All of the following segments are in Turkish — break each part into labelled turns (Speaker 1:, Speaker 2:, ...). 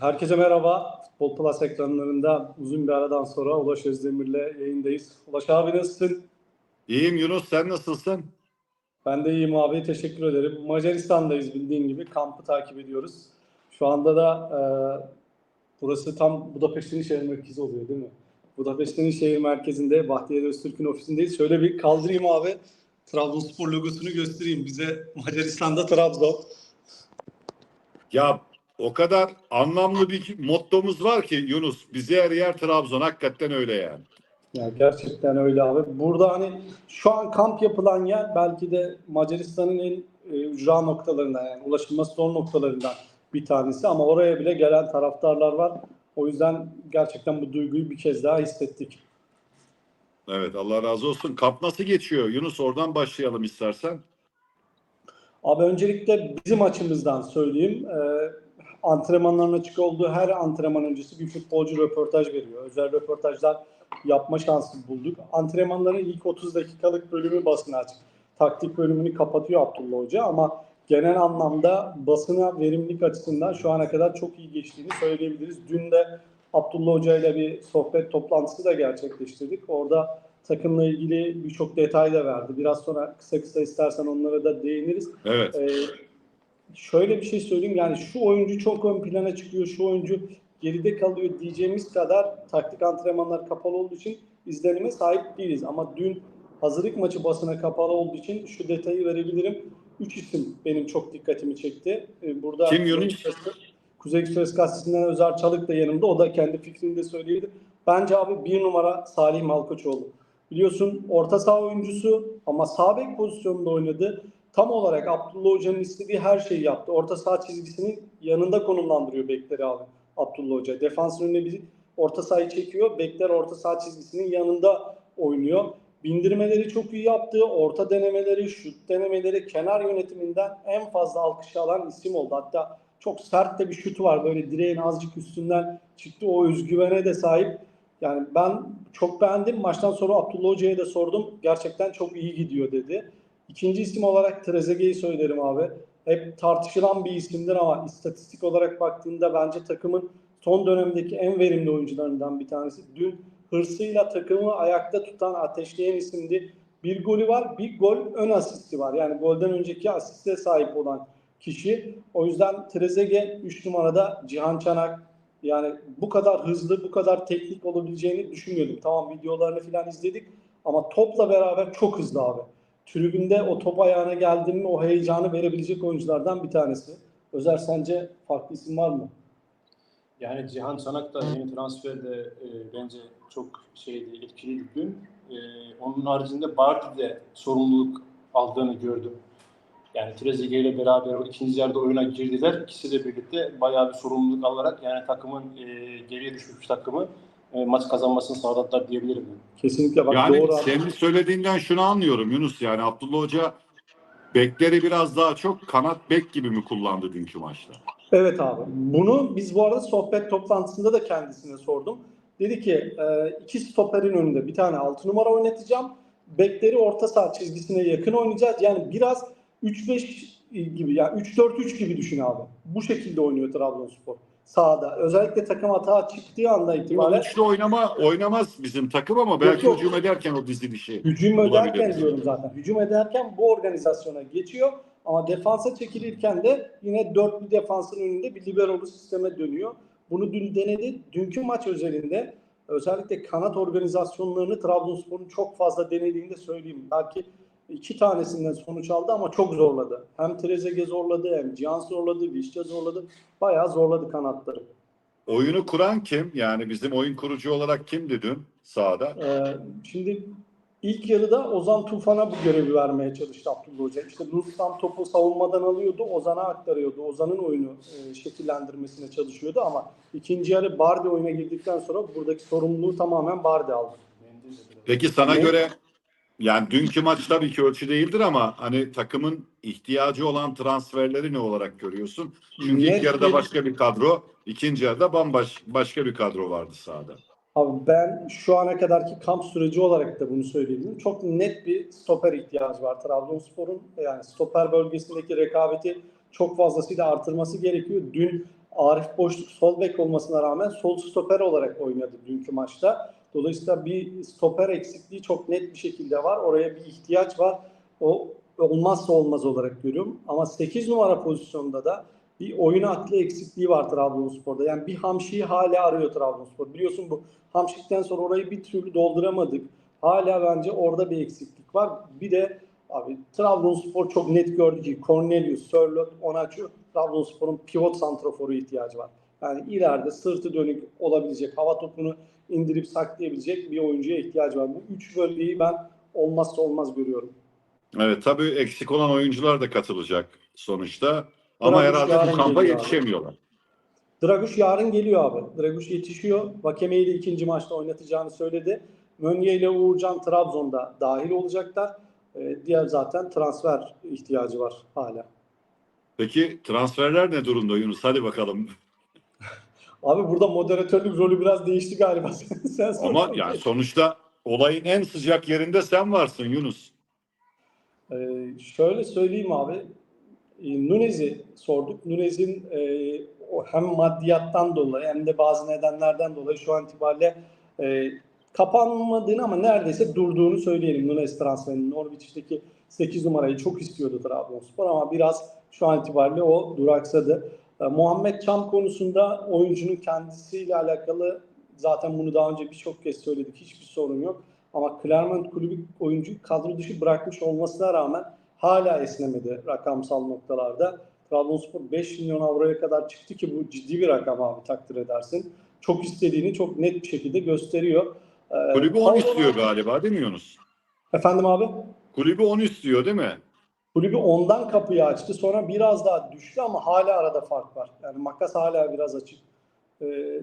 Speaker 1: Herkese merhaba. Futbol Plus ekranlarında uzun bir aradan sonra Ulaş Özdemir'le yayındayız. Ulaş abi nasılsın?
Speaker 2: İyiyim Yunus sen nasılsın?
Speaker 1: Ben de iyiyim abi. Teşekkür ederim. Macaristan'dayız bildiğin gibi. Kampı takip ediyoruz. Şu anda da e, burası tam Budapeşte'nin şehir merkezi oluyor değil mi? Budapeşte'nin şehir merkezinde Bahtiyar Öztürk'ün ofisindeyiz. Şöyle bir kaldırayım abi. Trabzonspor logosunu göstereyim. Bize Macaristan'da Trabzon.
Speaker 2: Ya o kadar anlamlı bir mottomuz var ki Yunus. Bize her yer Trabzon. Hakikaten öyle yani.
Speaker 1: Ya gerçekten öyle abi. Burada hani şu an kamp yapılan yer belki de Macaristan'ın en e, ücra noktalarından yani ulaşılması zor noktalarından bir tanesi ama oraya bile gelen taraftarlar var. O yüzden gerçekten bu duyguyu bir kez daha hissettik.
Speaker 2: Evet Allah razı olsun. Kamp nasıl geçiyor? Yunus oradan başlayalım istersen.
Speaker 1: Abi öncelikle bizim açımızdan söyleyeyim. E, antrenmanların açık olduğu her antrenman öncesi bir futbolcu röportaj veriyor. Özel röportajlar yapma şansı bulduk. Antrenmanların ilk 30 dakikalık bölümü basına açık. Taktik bölümünü kapatıyor Abdullah Hoca ama genel anlamda basına verimlilik açısından şu ana kadar çok iyi geçtiğini söyleyebiliriz. Dün de Abdullah Hoca ile bir sohbet toplantısı da gerçekleştirdik. Orada takımla ilgili birçok detay da verdi. Biraz sonra kısa kısa istersen onlara da değiniriz.
Speaker 2: Evet.
Speaker 1: Ee, şöyle bir şey söyleyeyim yani şu oyuncu çok ön plana çıkıyor, şu oyuncu geride kalıyor diyeceğimiz kadar taktik antrenmanlar kapalı olduğu için izlenime sahip değiliz. Ama dün hazırlık maçı basına kapalı olduğu için şu detayı verebilirim. Üç isim benim çok dikkatimi çekti. Ee, Burada
Speaker 2: Kim Yunus?
Speaker 1: Kuzey Ekspres Gazetesi'nden Özer Çalık da yanımda. O da kendi fikrini de söyledi. Bence abi bir numara Salih Malkoçoğlu. Biliyorsun orta saha oyuncusu ama sağ bek pozisyonunda oynadı. Tam olarak Abdullah Hoca'nın istediği her şeyi yaptı. Orta saha çizgisinin yanında konumlandırıyor bekleri abi Abdullah Hoca. Defansın önüne bir orta sahayı çekiyor. Bekler orta saha çizgisinin yanında oynuyor. Bindirmeleri çok iyi yaptı. Orta denemeleri, şut denemeleri, kenar yönetiminden en fazla alkışı alan isim oldu. Hatta çok sert de bir şutu var. Böyle direğin azıcık üstünden çıktı. O özgüvene de sahip. Yani ben çok beğendim. Maçtan sonra Abdullah Hoca'ya da sordum. Gerçekten çok iyi gidiyor dedi. İkinci isim olarak Trezeguet'i söylerim abi. Hep tartışılan bir isimdir ama istatistik olarak baktığında bence takımın son dönemdeki en verimli oyuncularından bir tanesi. Dün hırsıyla takımı ayakta tutan, ateşleyen isimdi. Bir golü var, bir gol ön asisti var. Yani golden önceki asiste sahip olan kişi. O yüzden Trezeguet 3 numarada Cihan Çanak yani bu kadar hızlı, bu kadar teknik olabileceğini düşünmüyordum. Tamam videolarını falan izledik ama topla beraber çok hızlı abi. Tribünde o top ayağına geldi mi o heyecanı verebilecek oyunculardan bir tanesi. Özer sence farklı isim var mı?
Speaker 3: Yani Cihan Çanak da yeni transferde e, bence çok şeydi, etkiliydi dün. E, onun haricinde Bardi de sorumluluk aldığını gördüm. Yani Trezeguet ile beraber o ikinci yarıda oyuna girdiler. İkisi de birlikte bayağı bir sorumluluk alarak yani takımın e, geriye düşmüş takımı e, maç kazanmasını sağladılar diyebilirim.
Speaker 1: Kesinlikle bak
Speaker 2: yani
Speaker 1: doğru
Speaker 2: senin söylediğinden şunu anlıyorum Yunus. Yani Abdullah Hoca bekleri biraz daha çok kanat bek gibi mi kullandı dünkü maçta?
Speaker 1: Evet abi. Bunu biz bu arada sohbet toplantısında da kendisine sordum. Dedi ki e, iki stoperin önünde bir tane 6 numara oynatacağım. Bekleri orta saha çizgisine yakın oynayacağız. Yani biraz 3-5 gibi yani 3-4-3 gibi düşün abi. Bu şekilde oynuyor Trabzonspor sahada. Özellikle takım hata çıktığı anda itibaren
Speaker 2: Üçlü oynama oynamaz bizim takım ama belki
Speaker 1: yok.
Speaker 2: hücum ederken o dizilişi.
Speaker 1: hücum ederken diyorum zaten. Hücum ederken bu organizasyona geçiyor. Ama defansa çekilirken de yine dörtlü defansın önünde bir liberolu sisteme dönüyor. Bunu dün denedi. Dünkü maç özelinde özellikle kanat organizasyonlarını Trabzonspor'un çok fazla denediğini de söyleyeyim. Belki iki tanesinden sonuç aldı ama çok zorladı. Hem Trezeguet zorladı hem Cihan zorladı, Vişça zorladı. Bayağı zorladı kanatları.
Speaker 2: Oyunu kuran kim? Yani bizim oyun kurucu olarak kimdi dün sahada?
Speaker 1: Ee, şimdi ilk yarıda Ozan Tufan'a bu görevi vermeye çalıştı Abdullah Hoca. İşte Nusram topu savunmadan alıyordu, Ozan'a aktarıyordu. Ozan'ın oyunu e, şekillendirmesine çalışıyordu ama ikinci yarı Bardi oyuna girdikten sonra buradaki sorumluluğu tamamen Bardi aldı.
Speaker 2: Peki sana
Speaker 1: Ne?
Speaker 2: göre yani dünkü maç tabii ki ölçü değildir ama hani takımın ihtiyacı olan transferleri ne olarak görüyorsun? Çünkü
Speaker 1: Net
Speaker 2: ilk yarıda
Speaker 1: bir-
Speaker 2: başka bir kadro, ikinci yarıda bambaşka başka bir kadro vardı sahada.
Speaker 1: Abi ben şu ana kadarki kamp süreci olarak da bunu söyleyebilirim. Çok net bir stoper ihtiyacı var Trabzonspor'un. Yani stoper bölgesindeki rekabeti çok fazlasıyla artırması gerekiyor. Dün Arif Boşluk sol bek olmasına rağmen sol stoper olarak oynadı dünkü maçta. Dolayısıyla bir stoper eksikliği çok net bir şekilde var. Oraya bir ihtiyaç var. O olmazsa olmaz olarak görüyorum. Ama 8 numara pozisyonunda da bir oyun aklı eksikliği var Trabzonspor'da. Yani bir Hamşi'yi hala arıyor Trabzonspor. Biliyorsun bu Hamşik'ten sonra orayı bir türlü dolduramadık. Hala bence orada bir eksiklik var. Bir de abi Trabzonspor çok net gördü ki Cornelius, Sörloth, Onaçu Trabzonspor'un pivot santroforu ihtiyacı var. Yani ileride sırtı dönük olabilecek, hava topunu indirip saklayabilecek bir oyuncuya ihtiyacı var. Bu üç bölgeyi ben olmazsa olmaz görüyorum.
Speaker 2: Evet tabii eksik olan oyuncular da katılacak sonuçta. Ama
Speaker 1: Draguş
Speaker 2: herhalde bu kampa
Speaker 1: abi.
Speaker 2: yetişemiyorlar.
Speaker 1: Draguş yarın geliyor abi. Draguş yetişiyor. Vakeme'yi de ikinci maçta oynatacağını söyledi. Mönye ile Uğurcan Trabzon'da dahil olacaklar. Ee, diğer zaten transfer ihtiyacı var hala.
Speaker 2: Peki transferler ne durumda Yunus? Hadi bakalım.
Speaker 1: Abi burada moderatörlük rolü biraz değişti galiba. Sen
Speaker 2: Ama yani sonuçta olayın en sıcak yerinde sen varsın Yunus.
Speaker 1: Ee, şöyle söyleyeyim abi. E, Nunez'i sorduk. Nunez'in e, hem maddiyattan dolayı hem de bazı nedenlerden dolayı şu an itibariyle e, kapanmadığını ama neredeyse durduğunu söyleyelim Nunez transferinin. Norwich'teki 8 numarayı çok istiyordu Trabzonspor ama biraz şu an itibariyle o duraksadı. E, Muhammed Çam konusunda oyuncunun kendisiyle alakalı zaten bunu daha önce birçok kez söyledik. Hiçbir sorun yok. Ama Clermont kulübü oyuncu kadro dışı bırakmış olmasına rağmen hala esnemedi rakamsal noktalarda. Trabzonspor 5 milyon avroya kadar çıktı ki bu ciddi bir rakam abi takdir edersin. Çok istediğini çok net bir şekilde gösteriyor. Ee,
Speaker 2: Kulübü 10
Speaker 1: Paolo-
Speaker 2: istiyor galiba değil mi Yunus?
Speaker 1: Efendim abi?
Speaker 2: Kulübü 10 istiyor değil mi?
Speaker 1: Kulübü ondan kapıyı açtı. Sonra biraz daha düştü ama hala arada fark var. Yani makas hala biraz açık. Ee,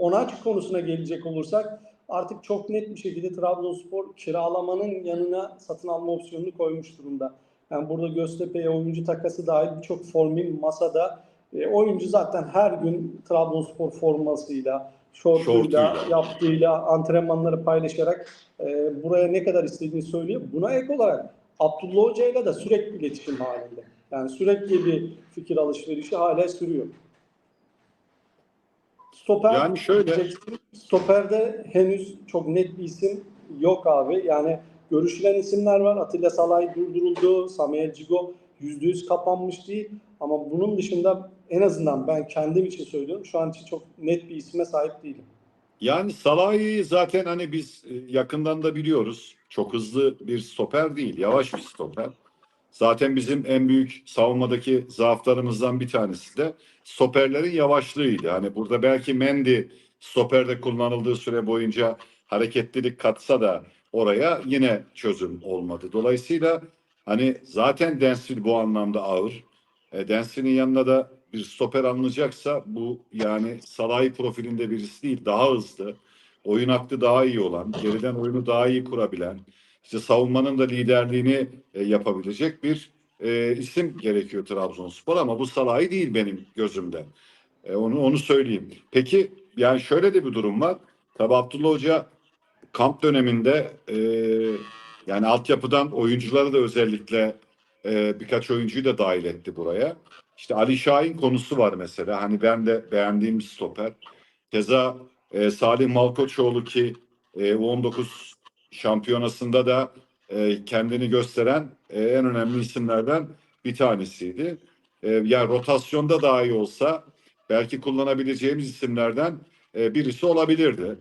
Speaker 1: Onaçu konusuna gelecek olursak artık çok net bir şekilde Trabzonspor kiralamanın yanına satın alma opsiyonunu koymuş durumda. Yani burada Göztepe'ye oyuncu takası dahil birçok formül masada. E, oyuncu zaten her gün Trabzonspor formasıyla, Şortuyla. yaptığıyla, antrenmanları paylaşarak e, buraya ne kadar istediğini söylüyor. Buna ek olarak Abdullah Hoca ile de sürekli iletişim halinde. Yani sürekli bir fikir alışverişi hala sürüyor. Stoper
Speaker 2: Yani şöyle-.
Speaker 1: Stoperde henüz çok net bir isim yok abi. Yani görüşülen isimler var. Atilla Salay durduruldu. Samuel Cigo %100 kapanmış değil. Ama bunun dışında en azından ben kendim için söylüyorum. Şu an için çok net bir isme sahip değilim.
Speaker 2: Yani Salah'ı zaten hani biz e, yakından da biliyoruz. Çok hızlı bir stoper değil, yavaş bir stoper. Zaten bizim en büyük savunmadaki zaaflarımızdan bir tanesi de stoperlerin yavaşlığıydı. Hani burada belki Mendy stoperde kullanıldığı süre boyunca hareketlilik katsa da oraya yine çözüm olmadı. Dolayısıyla hani zaten Densville bu anlamda ağır. E, Densville'in yanına da bir stoper alınacaksa bu yani Salah'ı profilinde birisi değil, daha hızlı, oyun aklı daha iyi olan, geriden oyunu daha iyi kurabilen, işte savunmanın da liderliğini e, yapabilecek bir e, isim gerekiyor Trabzonspor ama bu Salah'ı değil benim gözümde. E, onu onu söyleyeyim. Peki yani şöyle de bir durum var. Tabii Abdullah Hoca kamp döneminde e, yani altyapıdan oyuncuları da özellikle e, birkaç oyuncuyu da dahil etti buraya. İşte Ali Şahin konusu var mesela. Hani ben de beğendiğim bir stoper. Keza e, Salih Malkoçoğlu ki e, U19 şampiyonasında da e, kendini gösteren e, en önemli isimlerden bir tanesiydi. E, yani rotasyonda dahi olsa belki kullanabileceğimiz isimlerden e, birisi olabilirdi.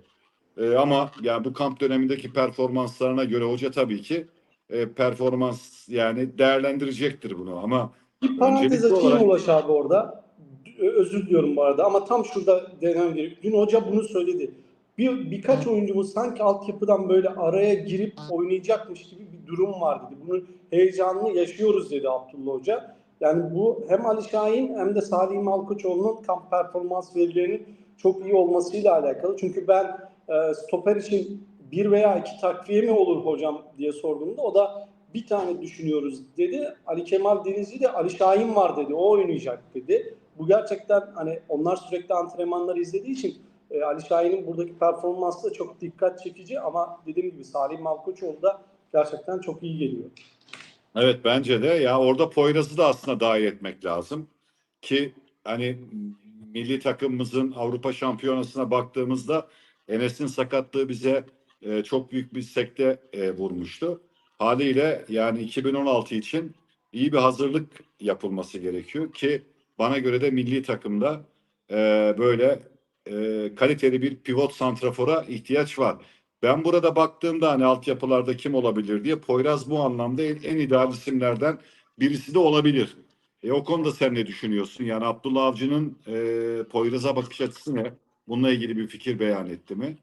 Speaker 2: E, ama yani bu kamp dönemindeki performanslarına göre hoca tabii ki e, performans yani değerlendirecektir bunu ama
Speaker 1: Bir parantez
Speaker 2: Öncelikli
Speaker 1: açayım
Speaker 2: olarak-
Speaker 1: Ulaş abi orada. Özür diliyorum bu arada ama tam şurada demem gerek. Dün hoca bunu söyledi. Bir, birkaç oyuncumuz sanki altyapıdan böyle araya girip oynayacakmış gibi bir durum var dedi. Bunun heyecanını yaşıyoruz dedi Abdullah Hoca. Yani bu hem Ali Şahin hem de Salih Malkoçoğlu'nun kamp performans verilerinin çok iyi olmasıyla alakalı. Çünkü ben e, stoper için bir veya iki takviye mi olur hocam diye sorduğumda o da bir tane düşünüyoruz dedi. Ali Kemal Denizci de Ali Şahin var dedi. O oynayacak dedi. Bu gerçekten hani onlar sürekli antrenmanları izlediği için e, Ali Şahin'in buradaki performansı da çok dikkat çekici ama dediğim gibi Salih Malkoçoğlu da gerçekten çok iyi geliyor.
Speaker 2: Evet bence de ya orada Poyraz'ı da aslında dahil etmek lazım ki hani milli takımımızın Avrupa Şampiyonası'na baktığımızda Enes'in sakatlığı bize e, çok büyük bir sekte e, vurmuştu. Haliyle yani 2016 için iyi bir hazırlık yapılması gerekiyor ki bana göre de milli takımda e, böyle e, kaliteli bir pivot santrafora ihtiyaç var. Ben burada baktığımda hani altyapılarda kim olabilir diye Poyraz bu anlamda en, en ideal isimlerden birisi de olabilir. E, o konuda sen ne düşünüyorsun? Yani Abdullah Avcı'nın e, Poyraz'a bakış açısı ne? Bununla ilgili bir fikir beyan etti mi?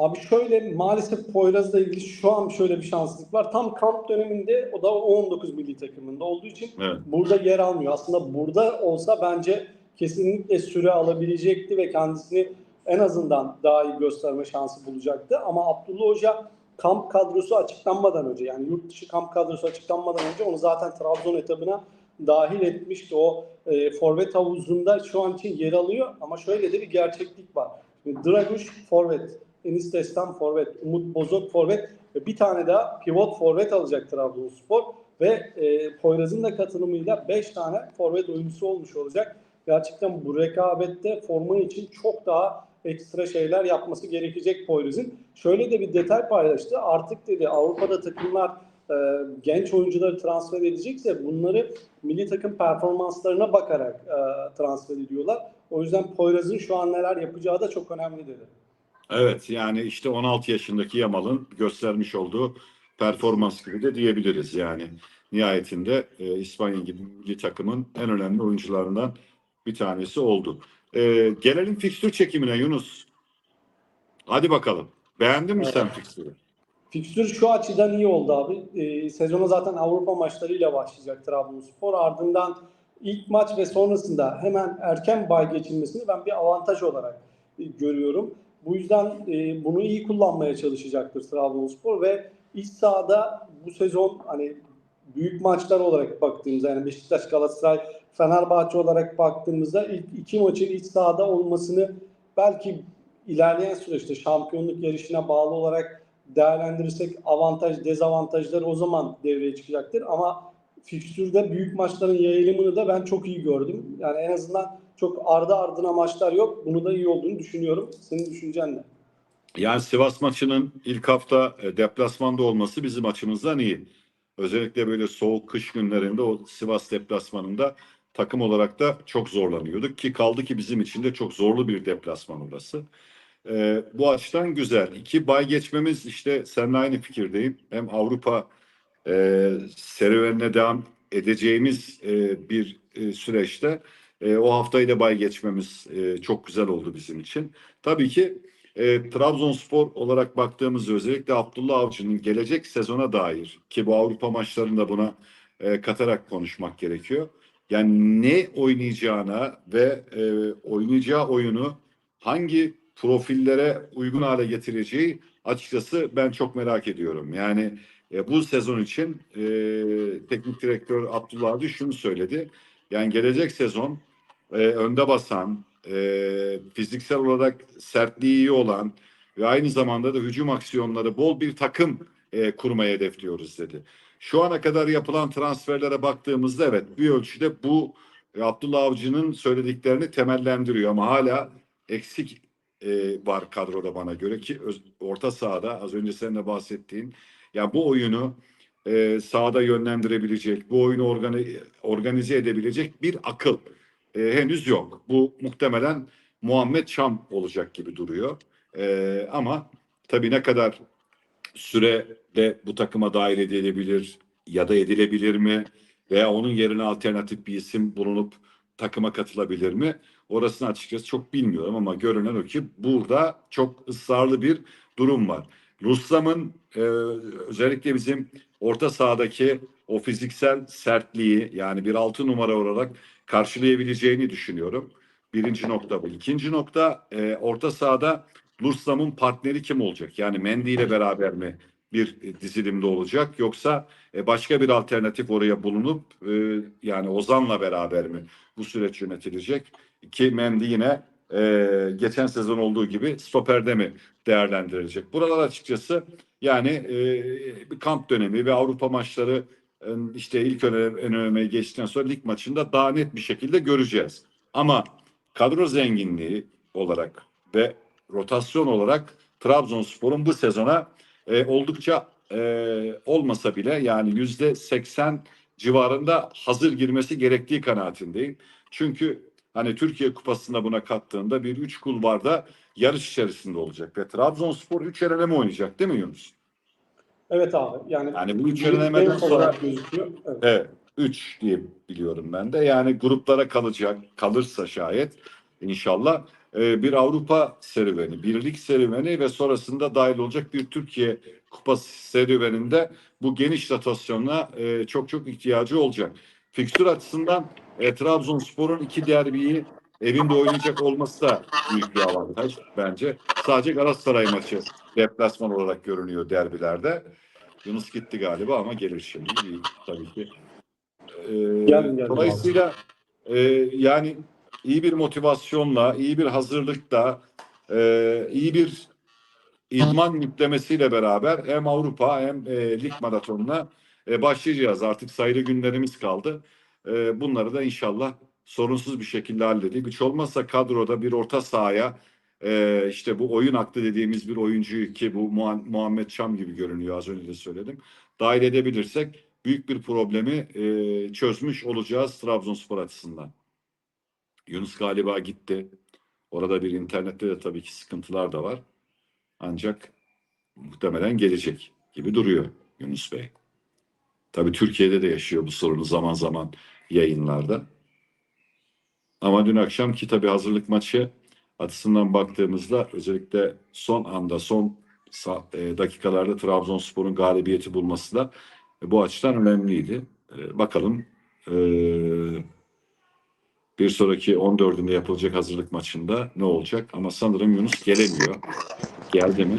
Speaker 1: Abi şöyle maalesef Poyraz'la ilgili şu an şöyle bir şanssızlık var. Tam kamp döneminde o da 19 milli takımında olduğu için
Speaker 2: Evet.
Speaker 1: burada yer almıyor. Aslında burada olsa bence kesinlikle süre alabilecekti ve kendisini en azından daha iyi gösterme şansı bulacaktı. Ama Abdullah Hoca kamp kadrosu açıklanmadan önce yani yurt dışı kamp kadrosu açıklanmadan önce onu zaten Trabzon etabına dahil etmişti. O e, forvet havuzunda şu an için yer alıyor ama şöyle de bir gerçeklik var. Draguş forvet, Enis Destan forvet, Umut Bozok forvet ve bir tane daha pivot forvet alacak Trabzonspor ve e, Poyraz'ın da katılımıyla 5 tane forvet oyuncusu olmuş olacak. Gerçekten bu rekabette forma için çok daha ekstra şeyler yapması gerekecek Poyraz'ın. Şöyle de bir detay paylaştı. Artık dedi Avrupa'da takımlar e, genç oyuncuları transfer edecekse bunları milli takım performanslarına bakarak e, transfer ediyorlar. O yüzden Poyraz'ın şu an neler yapacağı da çok önemli dedi.
Speaker 2: Evet yani işte 16 yaşındaki Yamal'ın göstermiş olduğu performans gibi de diyebiliriz yani. Nihayetinde e, İspanya gibi milli takımın en önemli oyuncularından bir tanesi oldu. E, gelelim fikstür çekimine Yunus. Hadi bakalım. Beğendin mi sen fikstürü?
Speaker 1: Fikstür şu açıdan iyi oldu abi. Ee, sezona zaten Avrupa maçlarıyla başlayacak Trabzonspor. Ardından ilk maç ve sonrasında hemen erken bay geçilmesini ben bir avantaj olarak e, görüyorum. Bu yüzden e, bunu iyi kullanmaya çalışacaktır Trabzonspor ve iç sahada bu sezon hani büyük maçlar olarak baktığımızda yani Beşiktaş, Galatasaray, Fenerbahçe olarak baktığımızda ilk iki maçın iç sahada olmasını belki ilerleyen süreçte şampiyonluk yarışına bağlı olarak değerlendirirsek avantaj, dezavantajlar o zaman devreye çıkacaktır. Ama fikstürde büyük maçların yayılımını da ben çok iyi gördüm. Yani en azından çok ardı ardına maçlar yok. Bunu da iyi olduğunu düşünüyorum. Senin düşüncen ne?
Speaker 2: Yani Sivas maçının ilk hafta e, deplasmanda olması bizim açımızdan iyi. Özellikle böyle soğuk kış günlerinde o Sivas deplasmanında takım olarak da çok zorlanıyorduk ki kaldı ki bizim için de çok zorlu bir deplasman orası. Ee, bu açıdan güzel. İki bay geçmemiz işte seninle aynı fikirdeyim. Hem Avrupa e, serüvenine devam edeceğimiz e, bir e, süreçte e, o haftayı da bay geçmemiz e, çok güzel oldu bizim için. Tabii ki e, Trabzonspor olarak baktığımızda özellikle Abdullah Avcı'nın gelecek sezona dair ki bu Avrupa maçlarında buna e, katarak konuşmak gerekiyor. Yani ne oynayacağına ve e, oynayacağı oyunu hangi profillere uygun hale getireceği açıkçası ben çok merak ediyorum. Yani e, bu sezon için e, teknik direktör Abdullah Avcı şunu söyledi. Yani gelecek sezon e, önde basan, e, fiziksel olarak sertliği iyi olan ve aynı zamanda da hücum aksiyonları bol bir takım e, kurmayı hedefliyoruz dedi. Şu ana kadar yapılan transferlere baktığımızda evet bir ölçüde bu e, Abdullah Avcı'nın söylediklerini temellendiriyor ama hala eksik e, var kadroda bana göre ki öz- orta sahada az önce seninle bahsettiğin ya bu oyunu e, sahada yönlendirebilecek, bu oyunu organi- organize edebilecek bir akıl e, henüz yok. Bu muhtemelen Muhammed Şam olacak gibi duruyor. E, ama tabii ne kadar sürede bu takıma dahil edilebilir ya da edilebilir mi? Veya onun yerine alternatif bir isim bulunup takıma katılabilir mi? Orasını açıkçası çok bilmiyorum ama görünen o ki burada çok ısrarlı bir durum var. Ruslam'ın e, özellikle bizim orta sahadaki o fiziksel sertliği yani bir altı numara olarak karşılayabileceğini düşünüyorum. Birinci nokta bu. İkinci nokta e, orta sahada Luslam'ın partneri kim olacak? Yani Mendy ile beraber mi bir e, dizilimde olacak yoksa e, başka bir alternatif oraya bulunup e, yani Ozan'la beraber mi bu süreç yönetilecek? Ki Mendy yine e, geçen sezon olduğu gibi stoperde mi değerlendirilecek? Buralar açıkçası yani e, kamp dönemi ve Avrupa maçları işte ilk öne- en önemeye geçtikten sonra lig maçında daha net bir şekilde göreceğiz. Ama kadro zenginliği olarak ve rotasyon olarak Trabzonspor'un bu sezona e, oldukça e, olmasa bile yani yüzde 80 civarında hazır girmesi gerektiği kanaatindeyim. Çünkü hani Türkiye Kupası'nda buna kattığında bir üç kulvarda yarış içerisinde olacak ve Trabzonspor üç eleme oynayacak değil mi Yunus?
Speaker 1: Evet abi. Yani,
Speaker 2: Yani bu üç
Speaker 1: bir
Speaker 2: elemeden
Speaker 1: denk
Speaker 2: sonra
Speaker 1: gözüküyor. Evet.
Speaker 2: Evet. 3 diye biliyorum ben de. Yani gruplara kalacak, kalırsa şayet inşallah e, bir Avrupa serüveni, birlik serüveni ve sonrasında dahil olacak bir Türkiye Kupası serüveninde bu geniş rotasyona e, çok çok ihtiyacı olacak. Fikstür açısından e, Trabzonspor'un iki derbiyi evinde oynayacak olması da büyük bir avantaj bence. Sadece Galatasaray maçı deplasman olarak görünüyor derbilerde. Yunus gitti galiba ama gelir şimdi. Tabii ki. Ee,
Speaker 1: Geldim, geldim
Speaker 2: dolayısıyla e, yani iyi bir motivasyonla, iyi bir hazırlıkla, e, iyi bir idman yüklemesiyle beraber hem Avrupa hem e, lig maratonuna e, başlayacağız. Artık sayılı günlerimiz kaldı. E, bunları da inşallah sorunsuz bir şekilde halledip hiç olmazsa kadroda bir orta sahaya e, işte bu oyun aklı dediğimiz bir oyuncuyu ki bu Muha- Muhammed Çam gibi görünüyor az önce de söyledim. Dahil edebilirsek büyük bir problemi e, çözmüş olacağız Trabzonspor açısından. Yunus galiba gitti. Orada bir internette de tabii ki sıkıntılar da var. Ancak muhtemelen gelecek gibi duruyor Yunus Bey. Tabii Türkiye'de de yaşıyor bu sorunu zaman zaman yayınlarda. Ama dün akşamki tabii hazırlık maçı açısından baktığımızda özellikle son anda son e, dakikalarda Trabzonspor'un galibiyeti bulması da e, bu açıdan önemliydi. E, bakalım e, bir sonraki 14'ünde yapılacak hazırlık maçında ne olacak? Ama sanırım Yunus gelemiyor. Geldi mi?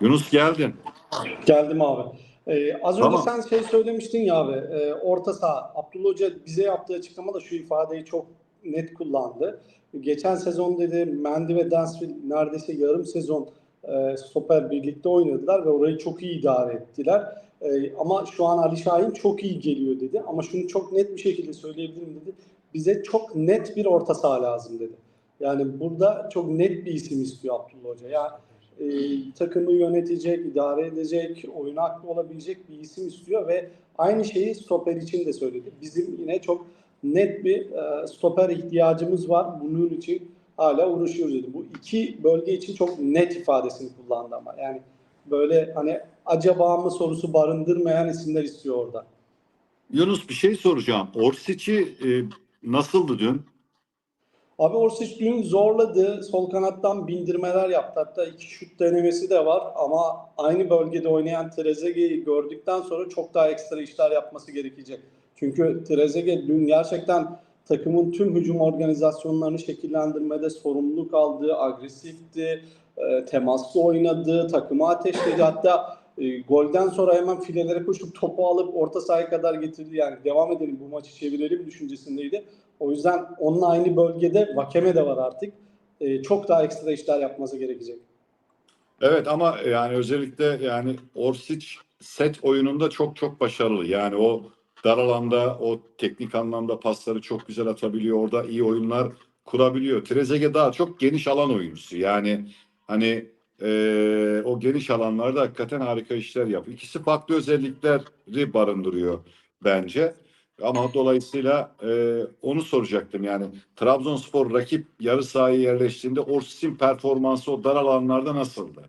Speaker 2: Yunus geldin.
Speaker 1: Geldim abi. Ee, az önce
Speaker 2: Tamam.
Speaker 1: sen şey söylemiştin ya abi. e, orta saha. Abdullah Hoca bize yaptığı açıklamada şu ifadeyi çok net kullandı. Geçen sezon dedi Mendy ve Dansville neredeyse yarım sezon e, stoper birlikte oynadılar ve orayı çok iyi idare ettiler. E, ama şu an Ali Şahin çok iyi geliyor dedi. Ama şunu çok net bir şekilde söyleyebilirim dedi. Bize çok net bir orta saha lazım dedi. Yani burada çok net bir isim istiyor Abdullah Hoca. Ya e, takımı yönetecek, idare edecek, oyun aklı olabilecek bir isim istiyor ve aynı şeyi stoper için de söyledi. Bizim yine çok net bir e, stoper ihtiyacımız var. Bunun için hala uğraşıyoruz dedi. Bu iki bölge için çok net ifadesini kullandı ama. Yani böyle hani acaba mı sorusu barındırmayan isimler istiyor orada.
Speaker 2: Yunus bir şey soracağım. Orsic'i e, nasıldı dün?
Speaker 1: Abi Orsic dün zorladı. Sol kanattan bindirmeler yaptı. Hatta iki şut denemesi de var ama aynı bölgede oynayan Trezeguet'i gördükten sonra çok daha ekstra işler yapması gerekecek. Çünkü Trezeguet dün gerçekten takımın tüm hücum organizasyonlarını şekillendirmede sorumluluk aldı, agresifti, e, temaslı oynadı, takımı ateşledi. Hatta e, golden sonra hemen filelere koşup topu alıp orta sahaya kadar getirdi. Yani devam edelim bu maçı çevirelim düşüncesindeydi. O yüzden onunla aynı bölgede Vakeme de var artık. Ee, çok daha ekstra işler yapması gerekecek.
Speaker 2: Evet ama yani özellikle yani Orsic set oyununda çok çok başarılı. Yani o dar alanda o teknik anlamda pasları çok güzel atabiliyor. Orada iyi oyunlar kurabiliyor. Trezeguet daha çok geniş alan oyuncusu. Yani hani eee, o geniş alanlarda hakikaten harika işler yapıyor. İkisi farklı özellikleri barındırıyor bence. Ama dolayısıyla eee, onu soracaktım yani Trabzonspor rakip yarı sahaya yerleştiğinde Orsic'in performansı o dar alanlarda nasıldı?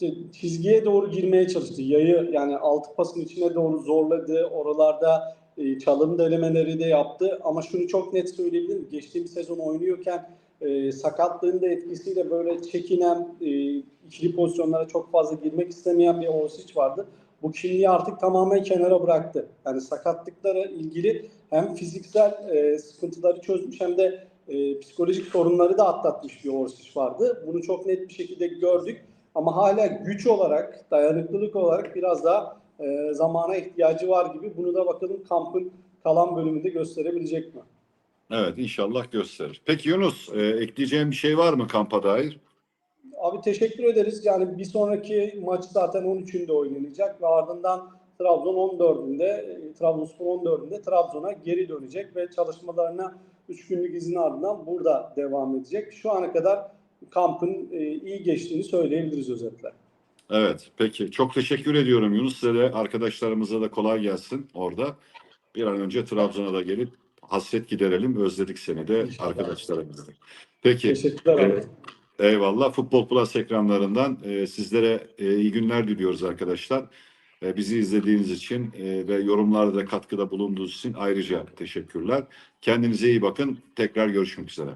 Speaker 1: İşte çizgiye doğru girmeye çalıştı. Yayı yani altı pasın içine doğru zorladı. Oralarda e, çalım denemeleri de yaptı. Ama şunu çok net söyleyebilirim. Geçtiğimiz sezon oynuyorken e, sakatlığın da etkisiyle böyle çekinen, e, ikili pozisyonlara çok fazla girmek istemeyen bir Orsic vardı. Bu kimliği artık tamamen kenara bıraktı. Yani sakatlıklara ilgili hem fiziksel e, sıkıntıları çözmüş hem de e, psikolojik sorunları da atlatmış bir Orsic vardı. Bunu çok net bir şekilde gördük. Ama hala güç olarak, dayanıklılık olarak biraz daha e, zamana ihtiyacı var gibi. Bunu da bakalım kampın kalan bölümünde gösterebilecek mi?
Speaker 2: Evet inşallah gösterir. Peki Yunus e, ekleyeceğin bir şey var mı kampa dair?
Speaker 1: Abi teşekkür ederiz. Yani bir sonraki maç zaten 13'ünde oynanacak ve ardından Trabzon 14'ünde, e, Trabzonspor 14'ünde Trabzon'a geri dönecek ve çalışmalarına 3 günlük izin ardından burada devam edecek. Şu ana kadar kampın e, iyi geçtiğini söyleyebiliriz özetle.
Speaker 2: Evet, peki. Çok teşekkür ediyorum Yunus. Size de arkadaşlarımıza da kolay gelsin orada. Bir an önce Trabzon'a da gelip hasret giderelim. Özledik seni de
Speaker 1: İnşallah.
Speaker 2: arkadaşlarımızı. Peki.
Speaker 1: Teşekkürler abi.
Speaker 2: Evet. Eyvallah. Futbol Plus ekranlarından e, sizlere e, iyi günler diliyoruz arkadaşlar. E, bizi izlediğiniz için e, ve yorumlarda da katkıda bulunduğunuz için ayrıca teşekkürler. Kendinize iyi bakın. Tekrar görüşmek üzere.